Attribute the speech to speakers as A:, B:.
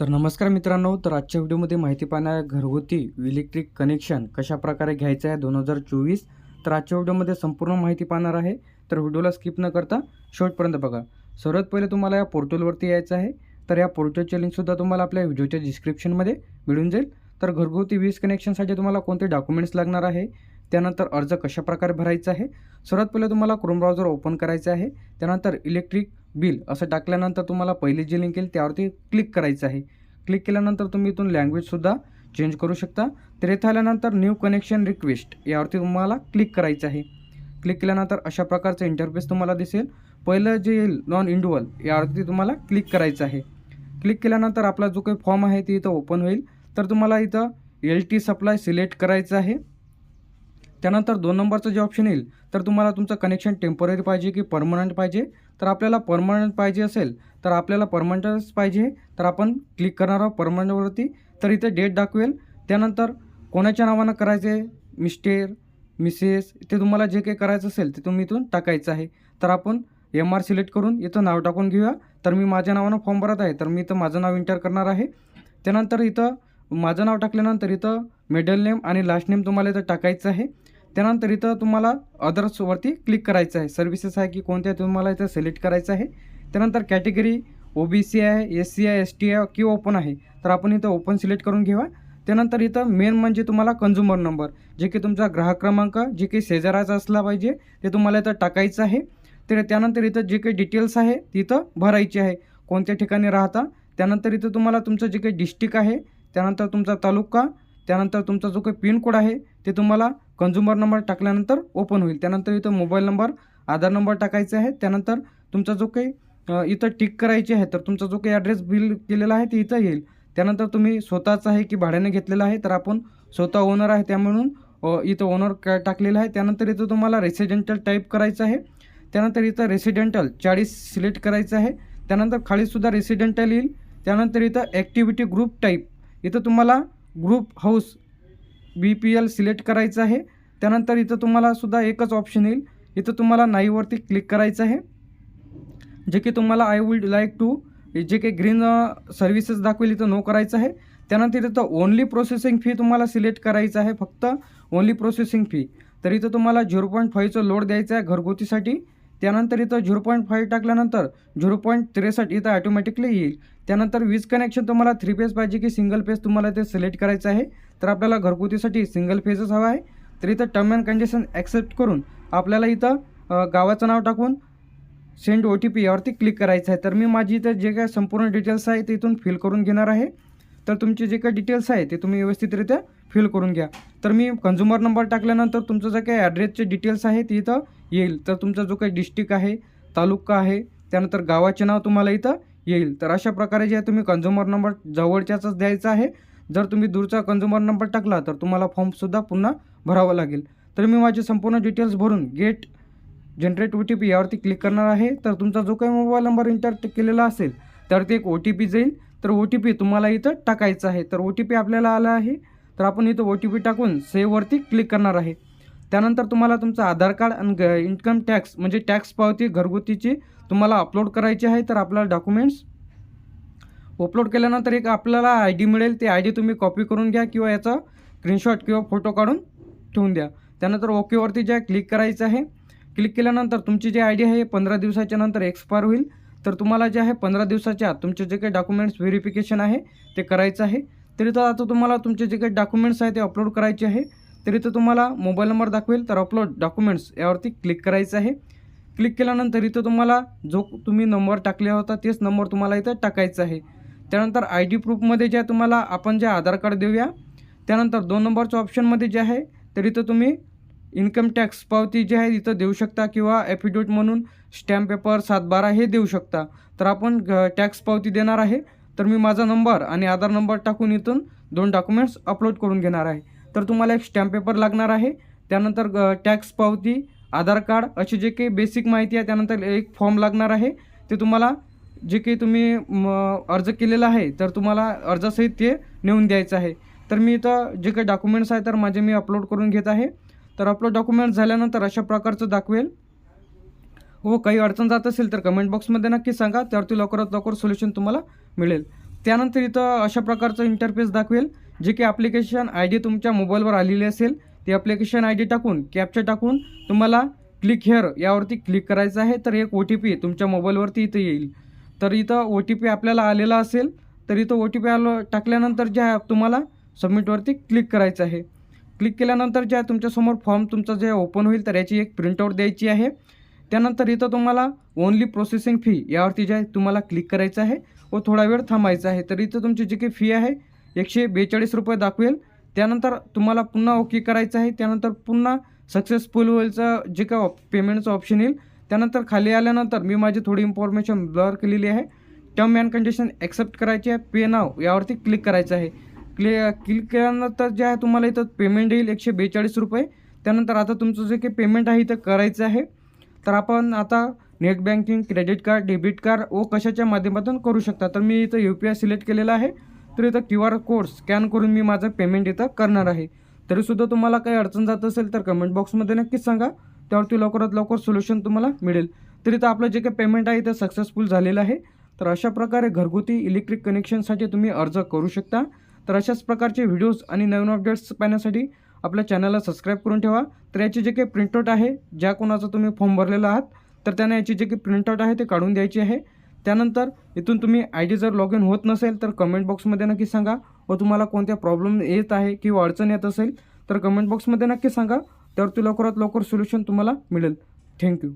A: तर नमस्कार मित्रांनो तर आजच्या व्हिडिओमध्ये माहिती पाहणार घरगुती इलेक्ट्रिक कनेक्शन कशा प्रकारे घ्यायचं आहे दोन हजार चोवीस? तर आजच्या व्हिडिओमध्ये संपूर्ण माहिती पाहणार आहे. तर व्हिडिओला स्किप न करता शेवटपर्यंत बघा. सर्वात पहिले तुम्हाला या पोर्टलवरती यायचं आहे. तर या पोर्टलचे लिंकसुद्धा तुम्हाला आपल्या व्हिडिओच्या डिस्क्रिप्शनमध्ये मिळून जाईल. तर घरगुती वीज कनेक्शनसाठी तुम्हाला कोणते डॉक्युमेंट्स लागणार आहे? त्यानंतर अर्ज कशाप्रकारे भरायचा आहे? सर्वात पहिले तुम्हाला क्रोम ब्राउझर ओपन करायचं आहे. त्यानंतर इलेक्ट्रिक बिल असं टाकल्यानंतर तुम्हाला पहिली जी लिंक येईल त्यावरती क्लिक करायचं आहे. क्लिक केल्यानंतर तुम्ही इथून लँग्वेजसुद्धा चेंज करू शकता. तर येथे आल्यानंतर न्यू कनेक्शन रिक्वेस्ट यावरती तुम्हाला क्लिक करायचं आहे. क्लिक केल्यानंतर अशा प्रकारचं इंटरफेस तुम्हाला दिसेल. पहिलं जे येईल नॉन इंडिव्हल यावरती तुम्हाला क्लिक करायचं आहे. क्लिक केल्यानंतर आपला जो काही फॉर्म आहे ते इथं ओपन होईल. तर तुम्हाला इथं एल टी सप्लाय सिलेक्ट करायचं आहे. त्यानंतर दोन नंबरचं जे ऑप्शन येईल तर तुम्हाला तुमचं कनेक्शन टेंपररी पाहिजे की परमनंट पाहिजे? तर आपल्याला परमनंट पाहिजे असेल तर आपल्याला परमनंटच पाहिजे. तर आपण क्लिक करणार आहोत परमनंटवरती तर इथे डेट दाखवेल. त्यानंतर कोणाच्या नावानं करायचे मिस्टेर मिसेस ते तुम्हाला जे काही करायचं असेल ते तुम्ही इथून टाकायचं आहे. तर आपण एम आर सिलेक्ट करून इथं नाव टाकून घेऊया. तर मी माझ्या नावानं फॉर्म भरत आहे तर मी इथं माझं नाव इंटर करणार आहे. त्यानंतर इथं माझं नाव टाकल्यानंतर इथं मिडल नेम आणि लास्ट नेम तुम्हाला इथं टाकायचं आहे. त्यानंतर इथं तुम्हाला अदर्सवरती क्लिक करायचं आहे. सर्व्हिसेस आहे की कोणत्या तुम्हाला इथं सिलेक्ट करायचं आहे. त्यानंतर कॅटेगरी ओ बी सी आहे एस सी आहे एस टी आहे की ओपन आहे. तर आपण इथं ओपन सिलेक्ट करून घेऊया. त्यानंतर इथं मेन म्हणजे तुम्हाला कन्झ्युमर नंबर जे की तुमचा ग्राहक क्रमांक जे काही शेजाराचा असला पाहिजे ते तुम्हाला इथं टाकायचं आहे. तर त्यानंतर इथं जे काही डिटेल्स आहे तिथं भरायची आहे. कोणत्या ठिकाणी राहता त्यानंतर इथं तुम्हाला तुमचं जे काही डिस्ट्रिक्ट आहे त्यानंतर तुमचा तालुका त्यानंतर तुमचा जो काही पिनकोड आहे ते तुम्हाला कन्झ्युमर नंबर टाकल्यानंतर ओपन होईल. त्यानंतर इथं मोबाईल नंबर आधार नंबर टाकायचा आहे त्यानंतर तुमचा जो काही इथं टिक करायची आहे तर तुमचा जो काही ॲड्रेस बिल केलेला आहे ते इथं येईल. त्यानंतर तुम्ही स्वतःचं आहे की भाड्याने घेतलेलं आहे तर आपण स्वतः ओनर आहे त्या म्हणून इथं ओनर क टाकलेलं आहे. त्यानंतर इथं तुम्हाला रेसिडेंटल टाईप करायचं आहे. त्यानंतर इथं रेसिडेंटल चाळीस सिलेक्ट करायचं आहे. त्यानंतर खालीसुद्धा रेसिडेंटल येईल. त्यानंतर इथं ॲक्टिव्हिटी ग्रुप टाईप इथं तुम्हाला group house B P L select करायचं आहे. त्यानंतर इथं तुम्हाला सुद्धा एकच ऑप्शन येईल. इथं तुम्हाला नाईवरती क्लिक करायचं आहे. जे की तुम्हाला आय वुड लाईक टू जे काही ग्रीन सर्व्हिसेस दाखवेल इथं नो करायचं आहे. त्यानंतर इथं ओनली प्रोसेसिंग फी तुम्हाला सिलेक्ट करायचं आहे. फक्त ओनली प्रोसेसिंग फी तर इथं तुम्हाला झिरो पॉईंट फाईव्हचं लोड द्यायचं आहे घरगुतीसाठी. त्यानंतर इथं झिरो पॉईंट फाईव्ह टाकल्यानंतर झिरो पॉईंट त्रेसष्ट इथं ॲटोमॅटिकली येईल. त्यानंतर वीज कनेक्शन तुम्हाला थ्री पेज पाहिजे की सिंगल पेज तुम्हाला ते सिलेक्ट करायचं आहे. तर आपल्याला घरगुतीसाठी सिंगल फेजच हवा आहे. तर इथं टर्म अँड कंडिशन ॲक्सेप्ट करून आपल्याला इथं गावाचं नाव टाकून सेंड ओ टी पी यावरती क्लिक करायचं आहे. तर मी माझी इथं जे काय संपूर्ण डिटेल्स आहे ते इथून फिल करून घेणार आहे. तर तुमचे जे काही डिटेल्स आहे ते तुम्ही व्यवस्थितरित्या फिल करून घ्या. तर मी कन्झ्युमर नंबर टाकल्यानंतर तुमचं जे काही ॲड्रेसचे डिटेल्स आहे ते इथं येईल. तर तुमचा जो काही डिस्ट्रिक्ट आहे तालुका आहे त्यानंतर गावाचे नाव तुम्हाला इथं येईल. तर अशा प्रकारे जे आहे तुम्ही कन्झ्युमर नंबर जवळच्याच द्यायचा आहे. जर तुम्ही दूरचा कन्झ्युमर नंबर टाकला तर तुम्हाला फॉर्मसुद्धा पुन्हा भरावा लागेल. तर मी माझे संपूर्ण डिटेल्स भरून get generate O T P यावरती क्लिक करणार आहे. तर तुमचा जो काही मोबाईल नंबर इंटर केलेला असेल तर ते एक ओ टी पी जाईल. तर ओ टी पी तुम्हाला इथं टाकायचं आहे. तर ओ टी पी आपल्याला आला आहे. तर आपण इथं ओ टी पी टाकून सेव्हवरती क्लिक करणार आहे. त्यानंतर तुम्हाला तुमचं आधार कार्ड आणि इन्कम टॅक्स म्हणजे टॅक्स पावती घरगुतीची तुम्हाला अपलोड करायची आहे तर आपल्याला डॉक्युमेंट्स अपलोड केल्यानंतर एक आपल्याला आय डी मिळेल. ते आय डी तुम्ही कॉपी करून घ्या किंवा याचा स्क्रीनशॉट किंवा फोटो काढून ठेवून द्या. त्यानंतर ओकेवरती जे आहे क्लिक करायचं आहे क्लिक केल्यानंतर तुमची जी आय डी आहे पंधरा दिवसाच्या नंतर एक्सपायर होईल. तर तुम्हाला जे आहे पंधरा दिवसाच्या आत तुमचे जे काही डॉक्युमेंट्स व्हेरिफिकेशन आहे ते करायचं आहे. तरी तर आता तुम्हाला तुमचे जे काही डॉक्युमेंट्स आहे ते अपलोड करायचे आहे. तरी तर तुम्हाला मोबाईल नंबर दाखवेल तर अपलोड डॉक्युमेंट्स यावरती क्लिक करायचं आहे. क्लिक केल्यानंतर इथं तुम्हाला जो तुम्ही नंबर टाकला होता तेच नंबर तुम्हाला इथं टाकायचा आहे. त्यानंतर आय डी प्रूफमध्ये जे तुम्हाला आपण जे आधार कार्ड देऊया त्यानंतर दोन नंबरच्या ऑप्शनमध्ये जे आहे तर इथं तुम्ही इन्कम टॅक्स पावती जी आहे इथं देऊ शकता किंवा ॲफिडेविट म्हणून स्टॅम्प पेपर सातबारा हे देऊ शकता. तर आपण टॅक्स पावती देणार आहे. तर मी माझा नंबर आणि आधार नंबर टाकून इथून दोन डॉक्युमेंट्स अपलोड करून घेणार आहे. तर तुम्हाला एक स्टॅम्प पेपर लागणार आहे. त्यानंतर टॅक्स पावती आधार कार्ड अशी जे काही बेसिक माहिती आहे त्यानंतर एक फॉर्म लागणार आहे. ते तुम्हाला जे काही तुम्ही अर्ज केलेला आहे तर तुम्हाला अर्जासहित ते नेऊन द्यायचं आहे. तर मी इथं जे काही डॉक्युमेंट्स आहे तर माझे मी अपलोड करून घेत आहे. तर अपलोड डॉक्युमेंट्स झाल्यानंतर अशा प्रकारचं दाखवेल. हो काही अडचण जात असेल तर कमेंट बॉक्समध्ये नक्की सांगा. त्यावरती लवकरात लवकर सोल्युशन तुम्हाला मिळेल. त्यानंतर इथं अशा प्रकारचं इंटरफेस दाखवेल जे की ॲप्लिकेशन आय डी तुमच्या मोबाईलवर आलेली असेल. ती ॲप्लिकेशन आय डी टाकून कॅपचा टाकून तुम्हाला क्लिक हेअर यावरती क्लिक करायचं आहे. तर एक ओ टी पी तुमच्या मोबाईलवरती इथं येईल. तर इथं ओ टी पी आपल्याला आलेला असेल तर इथं ओ टी पी आलं टाकल्यानंतर ज्या तुम्हाला सबमिटवरती क्लिक करायचं आहे. क्लिक केल्यानंतर ज्या तुमच्यासमोर फॉर्म तुमचा जे ओपन होईल तर याची एक प्रिंटआउट द्यायची आहे. त्यानंतर इथं तुम्हाला ओनली प्रोसेसिंग फी यावरती जे आहे तुम्हाला क्लिक करायचं आहे व थोडा वेळ थांबायचा आहे. तर इथं तुमची जी काही फी आहे एकशे बेचाळीस रुपये दाखवेल. त्यानंतर तुम्हाला पुन्हा ओके करायचं आहे. त्यानंतर पुन्हा सक्सेसफुल होईलचं जे काय पेमेंटचं ऑप्शन येईल. त्यानंतर खाली आल्यानंतर मी माझी थोडी इन्फॉर्मेशन ब्लर केलेली आहे. टर्म अँड कंडिशन ॲक्सेप्ट करायची आहे. पे नाव यावरती क्लिक करायचं आहे. क्लि क्लिक केल्यानंतर जे आहे तुम्हाला इथं पेमेंट येईल एकशे बेचाळीस रुपये. त्यानंतर आता तुमचं जे काही पेमेंट आहे इथं करायचं आहे. तर आपण आता net banking credit card debit card व कशाच्या माध्यमातून करू शकता? तर मी इथं यू पी आय सिलेक्ट केलेलं आहे. तर इथं क्यू आर कोड स्कॅन करून मी माझं पेमेंट इथं करणार आहे. तरीसुद्धा तुम्हाला काही अडचण जात असेल तर कमेंट बॉक्समध्ये नक्कीच सांगा. त्यावरती लवकरात लवकर सोल्युशन तुम्हाला मिळेल. तर इथं आपलं जे काही पेमेंट आहे ते सक्सेसफुल झालेलं आहे. तर अशा प्रकारे घरगुती इलेक्ट्रिक कनेक्शनसाठी तुम्ही अर्ज करू शकता. तर अशाच प्रकारचे व्हिडिओज आणि नवीन अपडेट्स पाहण्यासाठी आपल्या चॅनलला सबस्क्राईब करून ठेवा. तर याची जे काही प्रिंटआउट आहे ज्या कोणाचा तुम्ही फॉर्म भरलेला आहात तर त्यांना याची जे काही प्रिंटआउट आहे ते काढून द्यायची आहे. त्यानंतर इथून तुम्ही आय डी जर लॉग इन होत नसेल तर कमेंट बॉक्समध्ये नक्की सांगा. व तुम्हाला कोणत्या प्रॉब्लेम येत आहे किंवा अडचण येत असेल तर कमेंट बॉक्समध्ये नक्की सांगा. त्यावरती लवकरात लवकर सोल्युशन तुम्हाला मिळेल. थँक्यू